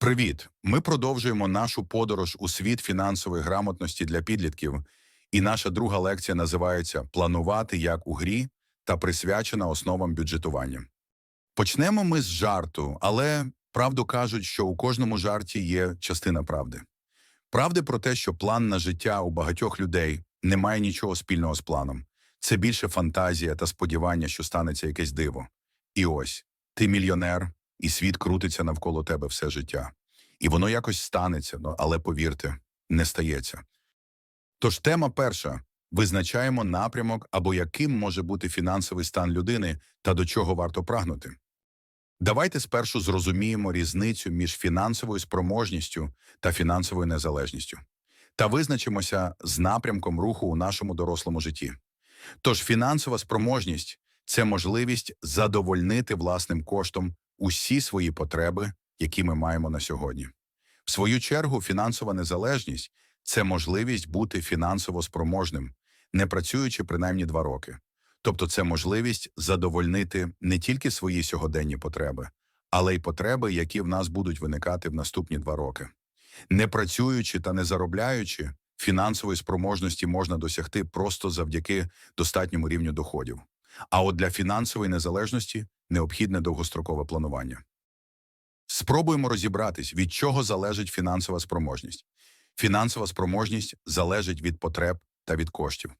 Привіт! Ми продовжуємо нашу подорож у світ фінансової грамотності для підлітків, і наша друга лекція називається Планувати як у грі та присвячена основам бюджетування. Почнемо ми з жарту, але правду кажуть, що у кожному жарті є частина правди. Правди про те, що план на життя у багатьох людей не має нічого спільного з планом. Це більше фантазія та сподівання, що станеться якесь диво. І ось ти мільйонер, і світ крутиться навколо тебе все життя. І воно якось станеться, ну, але повірте, не стається. Тож тема перша визначаємо напрямок або яким може бути фінансовий стан людини та до чого варто прагнути. Давайте спершу зрозуміємо різницю між фінансовою спроможністю та фінансовою незалежністю та визначимося з напрямком руху у нашому дорослому житті. Тож фінансова спроможність це можливість задовольнити власним коштом усі свої потреби, які ми маємо на сьогодні. В свою чергу, фінансова незалежність це можливість бути фінансово спроможним, не працюючи принаймні два роки. Тобто це можливість задовольнити не тільки свої сьогоденні потреби, але й потреби, які в нас будуть виникати в наступні два роки. Не працюючи та не заробляючи, фінансової спроможності можна досягти просто завдяки достатньому рівню доходів. А от для фінансової незалежності необхідне довгострокове планування. Спробуємо розібратись, від чого залежить фінансова спроможність. Фінансова спроможність залежить від потреб та від коштів.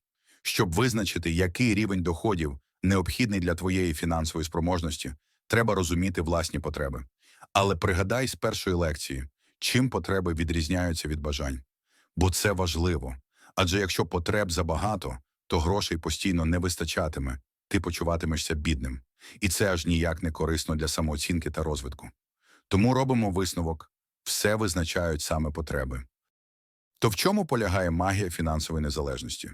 Щоб визначити, який рівень доходів необхідний для твоєї фінансової спроможності, треба розуміти власні потреби. Але пригадай з першої лекції, чим потреби відрізняються від бажань. Бо це важливо. Адже якщо потреб забагато, то грошей постійно не вистачатиме, ти почуватимешся бідним. І це аж ніяк не корисно для самооцінки та розвитку. Тому робимо висновок все визначають саме потреби. То в чому полягає магія фінансової незалежності?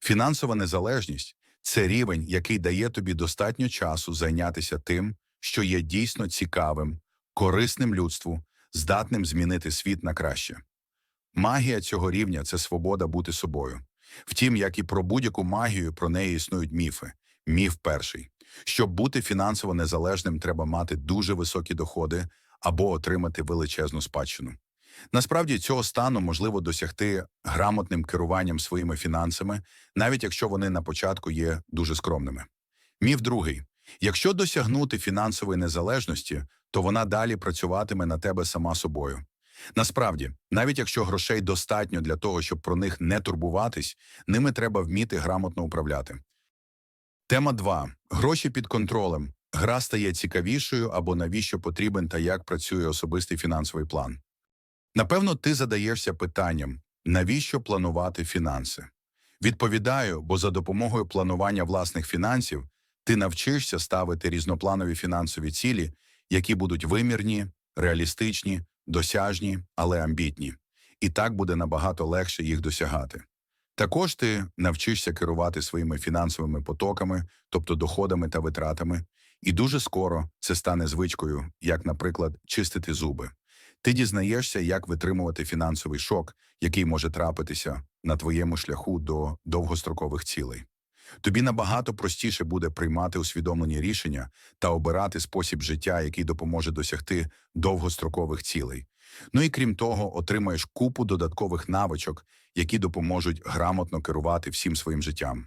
Фінансова незалежність це рівень, який дає тобі достатньо часу зайнятися тим, що є дійсно цікавим, корисним людству, здатним змінити світ на краще. Магія цього рівня це свобода бути собою. Втім, як і про будь-яку магію, про неї існують міфи. Міф перший. Щоб бути фінансово незалежним, треба мати дуже високі доходи або отримати величезну спадщину. Насправді цього стану можливо досягти грамотним керуванням своїми фінансами, навіть якщо вони на початку є дуже скромними. Міф другий. Якщо досягнути фінансової незалежності, то вона далі працюватиме на тебе сама собою. Насправді, навіть якщо грошей достатньо для того, щоб про них не турбуватись, ними треба вміти грамотно управляти. Тема 2. Гроші під контролем. Гра стає цікавішою або навіщо потрібен та як працює особистий фінансовий план. Напевно, ти задаєшся питанням, навіщо планувати фінанси? Відповідаю, бо за допомогою планування власних фінансів ти навчишся ставити різнопланові фінансові цілі, які будуть вимірні, реалістичні, досяжні, але амбітні. І так буде набагато легше їх досягати. Також ти навчишся керувати своїми фінансовими потоками, тобто доходами та витратами, і дуже скоро це стане звичкою, як, наприклад, чистити зуби. Ти дізнаєшся, як витримувати фінансовий шок, який може трапитися на твоєму шляху до довгострокових цілей. Тобі набагато простіше буде приймати усвідомлені рішення та обирати спосіб життя, який допоможе досягти довгострокових цілей. Ну і крім того, отримаєш купу додаткових навичок, які допоможуть грамотно керувати всім своїм життям.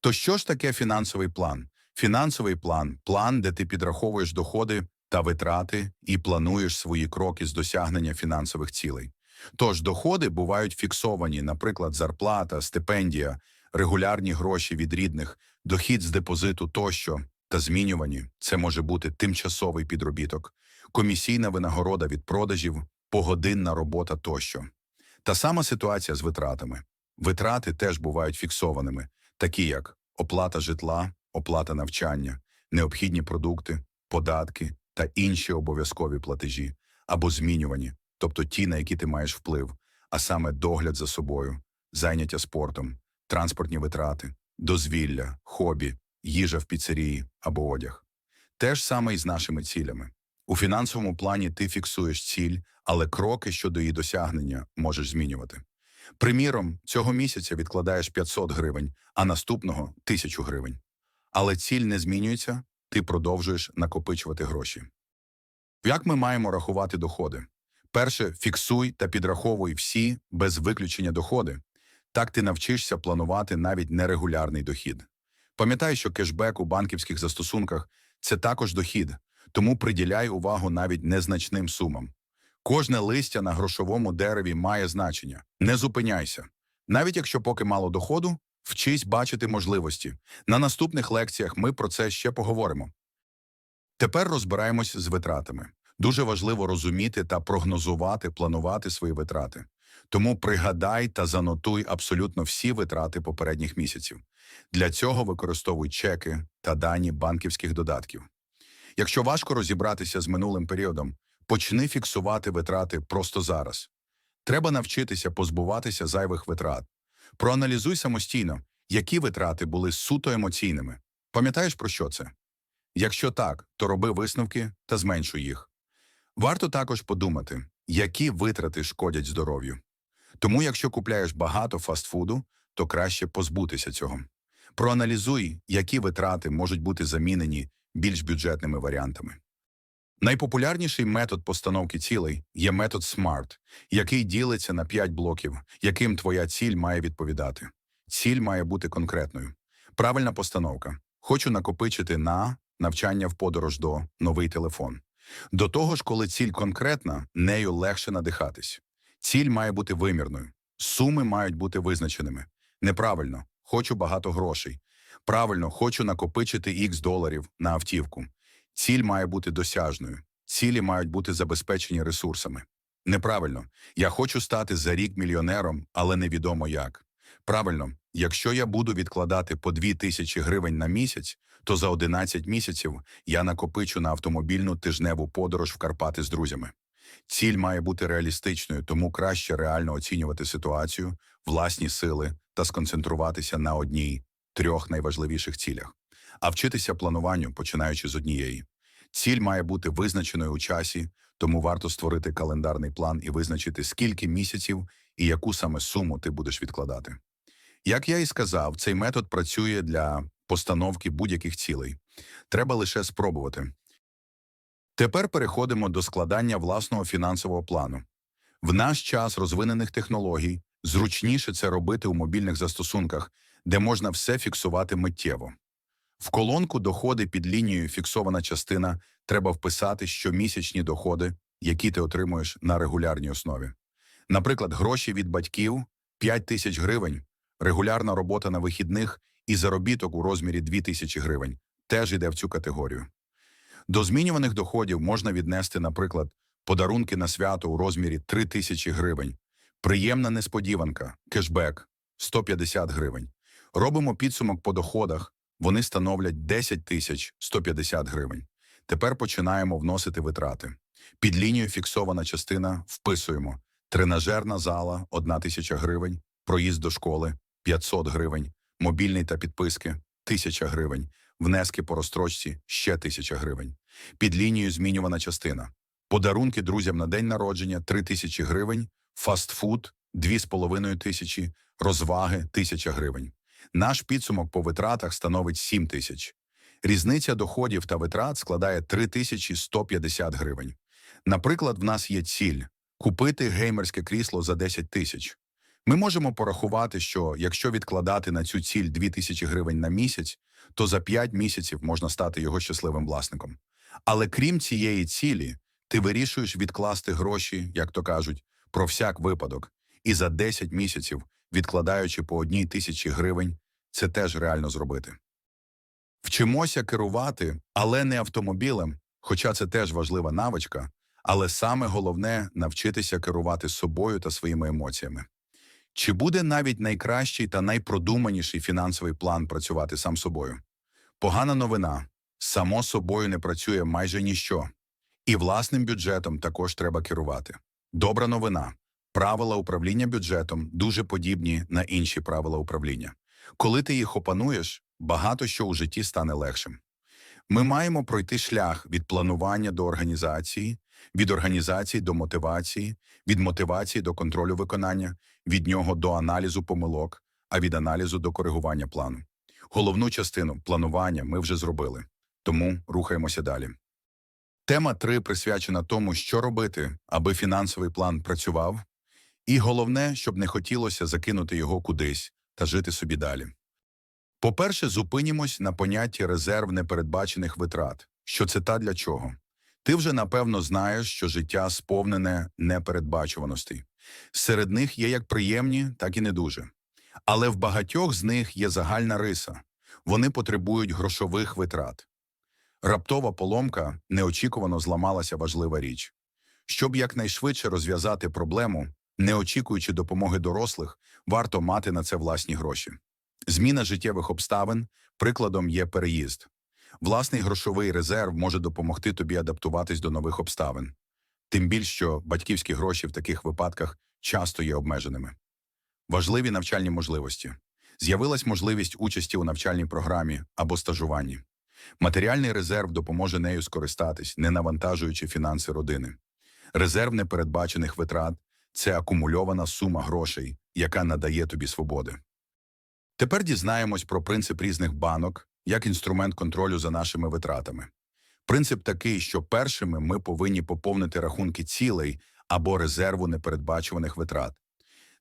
То що ж таке фінансовий план? Фінансовий план план, де ти підраховуєш доходи та витрати і плануєш свої кроки з досягнення фінансових цілей. Тож доходи бувають фіксовані, наприклад, зарплата, стипендія, регулярні гроші від рідних, дохід з депозиту тощо, та змінювані це може бути тимчасовий підробіток, комісійна винагорода від продажів, погодинна робота тощо. Та сама ситуація з витратами. Витрати теж бувають фіксованими, такі як оплата житла, оплата навчання, необхідні продукти, податки та інші обов'язкові платежі або змінювані, тобто ті, на які ти маєш вплив, а саме догляд за собою, зайняття спортом, транспортні витрати, дозвілля, хобі, їжа в піцерії або одяг. Те ж саме і з нашими цілями. У фінансовому плані ти фіксуєш ціль, але кроки щодо її досягнення можеш змінювати. Приміром, цього місяця відкладаєш 500 гривень, а наступного 1000 гривень. Але ціль не змінюється, ти продовжуєш накопичувати гроші. Як ми маємо рахувати доходи? Перше, фіксуй та підраховуй всі без виключення доходи. Так ти навчишся планувати навіть нерегулярний дохід. Пам'ятай, що кешбек у банківських застосунках це також дохід, тому приділяй увагу навіть незначним сумам. Кожне листя на грошовому дереві має значення. Не зупиняйся. Навіть якщо поки мало доходу, вчись бачити можливості. На наступних лекціях ми про це ще поговоримо. Тепер розбираємось з витратами. Дуже важливо розуміти та прогнозувати, планувати свої витрати. Тому пригадай та занотуй абсолютно всі витрати попередніх місяців. Для цього використовуй чеки та дані банківських додатків. Якщо важко розібратися з минулим періодом, почни фіксувати витрати просто зараз. Треба навчитися позбуватися зайвих витрат. Проаналізуй самостійно, які витрати були суто емоційними. Пам'ятаєш про що це? Якщо так, то роби висновки та зменшуй їх. Варто також подумати, які витрати шкодять здоров'ю. Тому, якщо купляєш багато фастфуду, то краще позбутися цього. Проаналізуй, які витрати можуть бути замінені більш бюджетними варіантами. Найпопулярніший метод постановки цілей є метод SMART, який ділиться на 5 блоків, яким твоя ціль має відповідати. Ціль має бути конкретною. Правильна постановка. Хочу накопичити на навчання в подорож до новий телефон. До того ж, коли ціль конкретна, нею легше надихатись. Ціль має бути вимірною. Суми мають бути визначеними. Неправильно, хочу багато грошей. Правильно, хочу накопичити X доларів на автівку. Ціль має бути досяжною. Цілі мають бути забезпечені ресурсами. Неправильно, я хочу стати за рік мільйонером, але невідомо як. Правильно, якщо я буду відкладати по 2 тисячі гривень на місяць, то за 11 місяців я накопичу на автомобільну тижневу подорож в Карпати з друзями. Ціль має бути реалістичною, тому краще реально оцінювати ситуацію, власні сили та сконцентруватися на одній трьох найважливіших цілях, а вчитися плануванню, починаючи з однієї. Ціль має бути визначеною у часі, тому варто створити календарний план і визначити, скільки місяців і яку саме суму ти будеш відкладати. Як я і сказав, цей метод працює для постановки будь-яких цілей. Треба лише спробувати. Тепер переходимо до складання власного фінансового плану. В наш час розвинених технологій зручніше це робити у мобільних застосунках, де можна все фіксувати миттєво. В колонку доходи під лінією фіксована частина треба вписати щомісячні доходи, які ти отримуєш на регулярній основі. Наприклад, гроші від батьків 5 тисяч гривень, регулярна робота на вихідних і заробіток у розмірі 2 тисячі гривень теж йде в цю категорію. До змінюваних доходів можна віднести, наприклад, подарунки на свято у розмірі 3 тисячі гривень, приємна несподіванка, кешбек 150 гривень. Робимо підсумок по доходах, вони становлять 10 тисяч 150 гривень. Тепер починаємо вносити витрати. Під лінію фіксована частина вписуємо тренажерна зала 1 тисяча гривень, проїзд до школи 500 гривень, мобільний та підписки 1000 гривень, внески по розстрочці ще 1000 гривень. Під лінією змінювана частина. Подарунки друзям на день народження 3 тисячі гривень, фастфуд 2,5 тисячі, розваги 1000 гривень. Наш підсумок по витратах становить 7 тисяч. Різниця доходів та витрат складає 3150 гривень. Наприклад, в нас є ціль купити геймерське крісло за 10 тисяч. Ми можемо порахувати, що якщо відкладати на цю ціль 2000 гривень на місяць, то за 5 місяців можна стати його щасливим власником. Але крім цієї цілі, ти вирішуєш відкласти гроші, як то кажуть, про всяк випадок, і за 10 місяців, відкладаючи по одній тисячі гривень, це теж реально зробити. Вчимося керувати, але не автомобілем, хоча це теж важлива навичка, але саме головне навчитися керувати собою та своїми емоціями. Чи буде навіть найкращий та найпродуманіший фінансовий план працювати сам собою? Погана новина само собою не працює майже ніщо. І власним бюджетом також треба керувати. Добра новина. Правила управління бюджетом дуже подібні на інші правила управління. Коли ти їх опануєш, багато що у житті стане легшим. Ми маємо пройти шлях від планування до організації, від організації до мотивації, від мотивації до контролю виконання, від нього до аналізу помилок, а від аналізу до коригування плану. Головну частину планування ми вже зробили, тому рухаємося далі. Тема 3 присвячена тому, що робити, аби фінансовий план працював, і головне, щоб не хотілося закинути його кудись та жити собі далі. По-перше, зупинімось на понятті резерв непередбачених витрат. Що це та для чого? Ти вже напевно знаєш, що життя сповнене непередбачуваностей. Серед них є як приємні, так і не дуже. Але в багатьох з них є загальна риса. Вони потребують грошових витрат. Раптова поломка неочікувано зламалася важлива річ. Щоб якнайшвидше розв'язати проблему, не очікуючи допомоги дорослих, варто мати на це власні гроші. Зміна життєвих обставин прикладом є переїзд. Власний грошовий резерв може допомогти тобі адаптуватись до нових обставин. Тим більш, що батьківські гроші в таких випадках часто є обмеженими. Важливі навчальні можливості. З'явилась можливість участі у навчальній програмі або стажуванні. Матеріальний резерв допоможе нею скористатись, не навантажуючи фінанси родини. Резерв непередбачених витрат це акумульована сума грошей, яка надає тобі свободи. Тепер дізнаємось про принцип різних банок як інструмент контролю за нашими витратами. Принцип такий, що першими ми повинні поповнити рахунки цілей або резерву непередбачуваних витрат.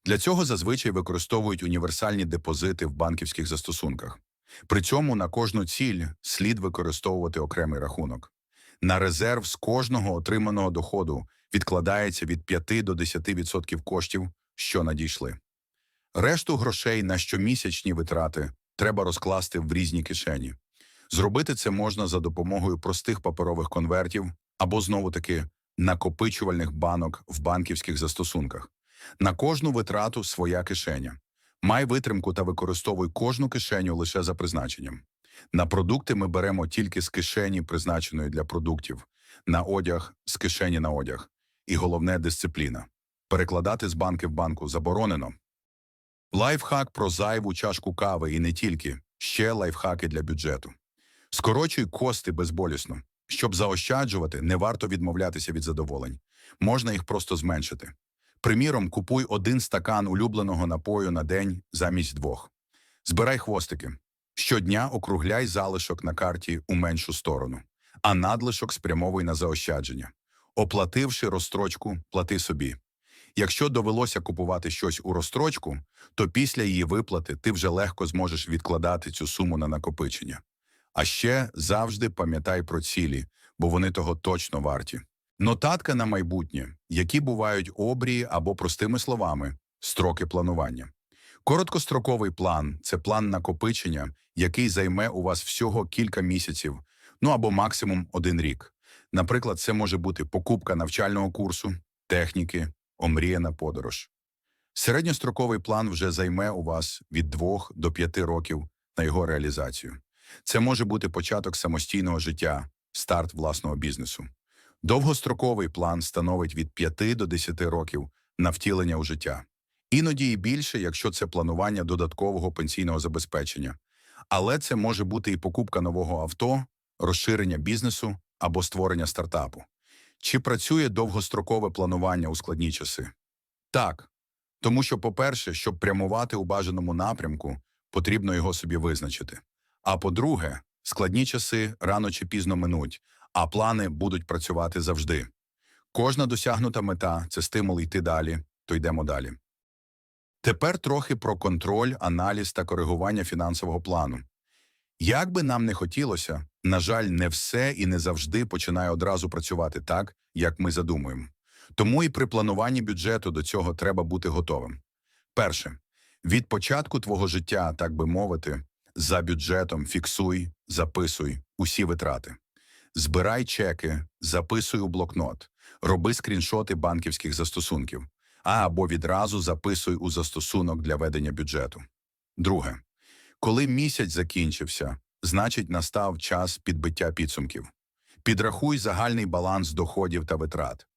Для цього зазвичай використовують універсальні депозити в банківських застосунках. При цьому на кожну ціль слід використовувати окремий рахунок. На резерв з кожного отриманого доходу відкладається від 5 до 10% коштів, що надійшли. Решту грошей на щомісячні витрати треба розкласти в різні кишені. Зробити це можна за допомогою простих паперових конвертів або знову-таки накопичувальних банок в банківських застосунках. На кожну витрату своя кишеня. Май витримку та використовуй кожну кишеню лише за призначенням. На продукти ми беремо тільки з кишені, призначеної для продуктів, на одяг з кишені на одяг. І головне дисципліна. Перекладати з банки в банку заборонено. Лайфхак про зайву чашку кави і не тільки, ще лайфхаки для бюджету. Скорочуй кости безболісно. Щоб заощаджувати, не варто відмовлятися від задоволень. Можна їх просто зменшити. Приміром, купуй один стакан улюбленого напою на день замість двох. Збирай хвостики. Щодня округляй залишок на карті у меншу сторону, а надлишок спрямовуй на заощадження. Оплативши розстрочку, плати собі. Якщо довелося купувати щось у розстрочку, то після її виплати ти вже легко зможеш відкладати цю суму на накопичення. А ще завжди пам'ятай про цілі, бо вони того точно варті. Нотатка на майбутнє, які бувають обрії або простими словами, строки планування. Короткостроковий план це план накопичення, який займе у вас всього кілька місяців, ну або максимум один рік. Наприклад, це може бути покупка навчального курсу, техніки, омріяна подорож. Середньостроковий план вже займе у вас від 2 до 5 років на його реалізацію. Це може бути початок самостійного життя, старт власного бізнесу. Довгостроковий план становить від 5 до 10 років на втілення у життя. Іноді і більше, якщо це планування додаткового пенсійного забезпечення. Але це може бути і покупка нового авто, розширення бізнесу або створення стартапу. Чи працює довгострокове планування у складні часи? Так. Тому що, по-перше, щоб прямувати у бажаному напрямку, потрібно його собі визначити. А по-друге, складні часи рано чи пізно минуть, а плани будуть працювати завжди. Кожна досягнута мета це стимул йти далі, то йдемо далі. Тепер трохи про контроль, аналіз та коригування фінансового плану. Як би нам не хотілося, на жаль, не все і не завжди починає одразу працювати так, як ми задумуємо. Тому і при плануванні бюджету до цього треба бути готовим. Перше, від початку твого життя, так би мовити, за бюджетом фіксуй, записуй усі витрати. Збирай чеки, записуй у блокнот, роби скріншоти банківських застосунків, а або відразу записуй у застосунок для ведення бюджету. Друге, коли місяць закінчився, значить настав час підбиття підсумків. Підрахуй загальний баланс доходів та витрат.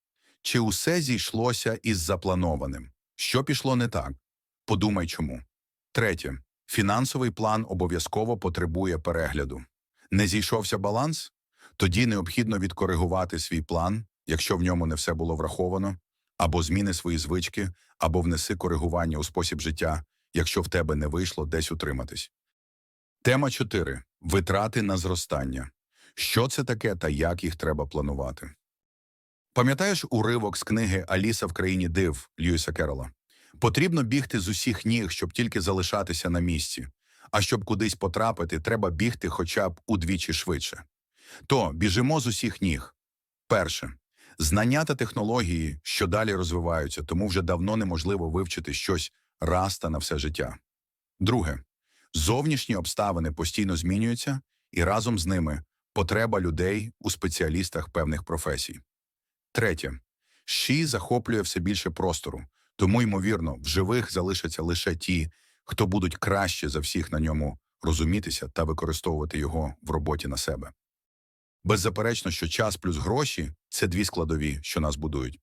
Чи усе зійшлося із запланованим? Що пішло не так? Подумай чому. Третє. Фінансовий план обов'язково потребує перегляду. Не зійшовся баланс? Тоді необхідно відкоригувати свій план, якщо в ньому не все було враховано, або зміни свої звички, або внеси коригування у спосіб життя, якщо в тебе не вийшло десь утриматись. Тема 4. Витрати на зростання. що це таке та як їх треба планувати. Пам'ятаєш уривок з книги Аліса в країні див Льюіса Керрола? Потрібно бігти з усіх ніг, щоб тільки залишатися на місці. А щоб кудись потрапити, треба бігти хоча б удвічі швидше. То біжимо з усіх ніг. Перше. Знання та технології, що далі розвиваються, тому вже давно неможливо вивчити щось раз та на все життя. Друге. Зовнішні обставини постійно змінюються, і разом з ними потреба людей у спеціалістах певних професій. Третє. ШІ захоплює все більше простору, тому, ймовірно, в живих залишаться лише ті, хто будуть краще за всіх на ньому розумітися та використовувати його в роботі на себе. Беззаперечно, що час плюс гроші це дві складові, що нас будують.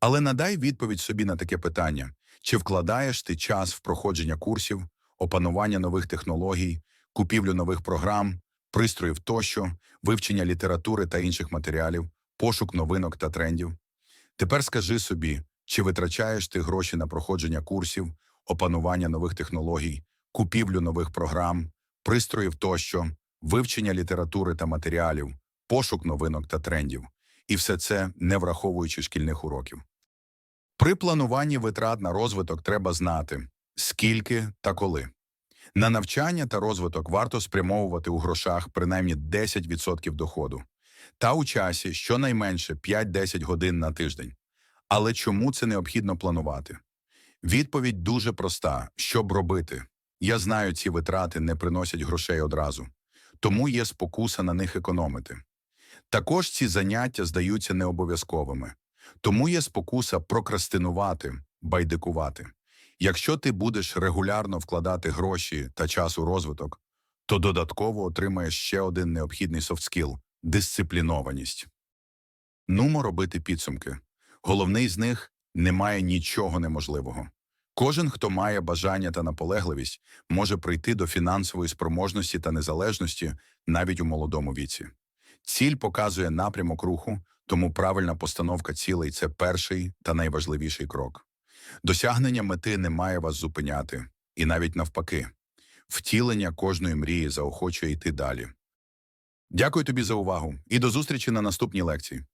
Але надай відповідь собі на таке питання: чи вкладаєш ти час в проходження курсів, опанування нових технологій, купівлю нових програм, пристроїв тощо, вивчення літератури та інших матеріалів, пошук новинок та трендів? Тепер скажи собі, чи витрачаєш ти гроші на проходження курсів, опанування нових технологій, купівлю нових програм, пристроїв тощо, вивчення літератури та матеріалів, пошук новинок та трендів, і все це не враховуючи шкільних уроків. При плануванні витрат на розвиток треба знати, скільки та коли. На навчання та розвиток варто спрямовувати у грошах принаймні 10% доходу, та у часі щонайменше 5-10 годин на тиждень. Але чому це необхідно планувати? Відповідь дуже проста: щоб робити. Я знаю, ці витрати не приносять грошей одразу, тому є спокуса на них економити. Також ці заняття здаються необов'язковими, тому є спокуса прокрастинувати, байдикувати. Якщо ти будеш регулярно вкладати гроші та час у розвиток, то додатково отримаєш ще один необхідний софтскіл – дисциплінованість. Нумо робити підсумки. Головний з них – немає нічого неможливого. Кожен, хто має бажання та наполегливість, може прийти до фінансової спроможності та незалежності навіть у молодому віці. Ціль показує напрямок руху, тому правильна постановка цілей – це перший та найважливіший крок. Досягнення мети не має вас зупиняти, і навіть навпаки. Втілення кожної мрії заохочує йти далі. Дякую тобі за увагу і до зустрічі на наступній лекції.